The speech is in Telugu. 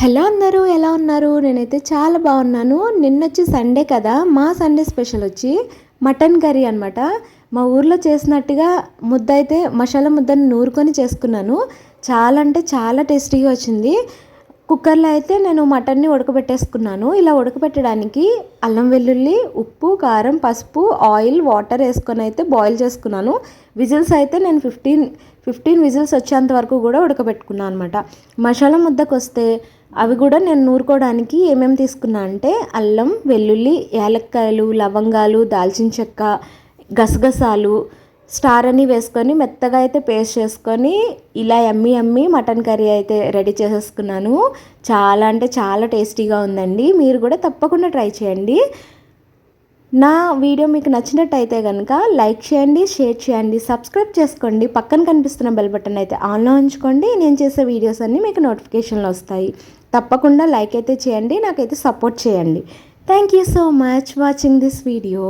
హలో అందరూ ఎలా ఉన్నారు? నేనైతే చాలా బాగున్నాను. నిన్న వచ్చి సండే కదా మా సండే స్పెషల్ వచ్చి మటన్ కర్రీ అనమాట మా ఊర్లో చేసినట్టుగా ముద్ద అయితే మసాలా ముద్దని నూరుకొని చేసుకున్నాను. చాలా అంటే చాలా టేస్టీగా వచ్చింది. కుక్కర్లో అయితే నేను మటన్ని ఉడకబెట్టేసుకున్నాను. ఇలా ఉడకబెట్టడానికి అల్లం వెల్లుల్లి ఉప్పు కారం పసుపు ఆయిల్ వాటర్ వేసుకొని అయితే బాయిల్ చేసుకున్నాను. విజిల్స్ అయితే నేను ఫిఫ్టీన్ ఫిఫ్టీన్ విజిల్స్ వచ్చేంత వరకు కూడా ఉడకబెట్టుకున్నాను అనమాట మసాలా ముద్దకు వస్తే అవి కూడా నేను నూరుకోవడానికి ఏమేమి తీసుకున్నా అంటే అల్లం వెల్లుల్లి యాలక్కాయలు లవంగాలు దాల్చిన చెక్క గసగసాలు స్టార్ అని వేసుకొని మెత్తగా అయితే పేస్ట్ చేసుకొని ఇలా ఎమ్మి ఎమ్మి మటన్ కర్రీ అయితే రెడీ చేసేసుకున్నాను. చాలా అంటే చాలా టేస్టీగా ఉందండి. మీరు కూడా తప్పకుండా ట్రై చేయండి. నా వీడియో మీకు నచ్చినట్టయితే కనుక లైక్ చేయండి షేర్ చేయండి సబ్స్క్రైబ్ చేసుకోండి. పక్కన కనిపిస్తున్న బెల్ బటన్ అయితే ఆన్లో ఉంచుకోండి. నేను చేసే వీడియోస్ అన్నీ మీకు నోటిఫికేషన్లు వస్తాయి. తప్పకుండా లైక్ అయితే చేయండి నాకైతే సపోర్ట్ చేయండి. Thank you so much watching this video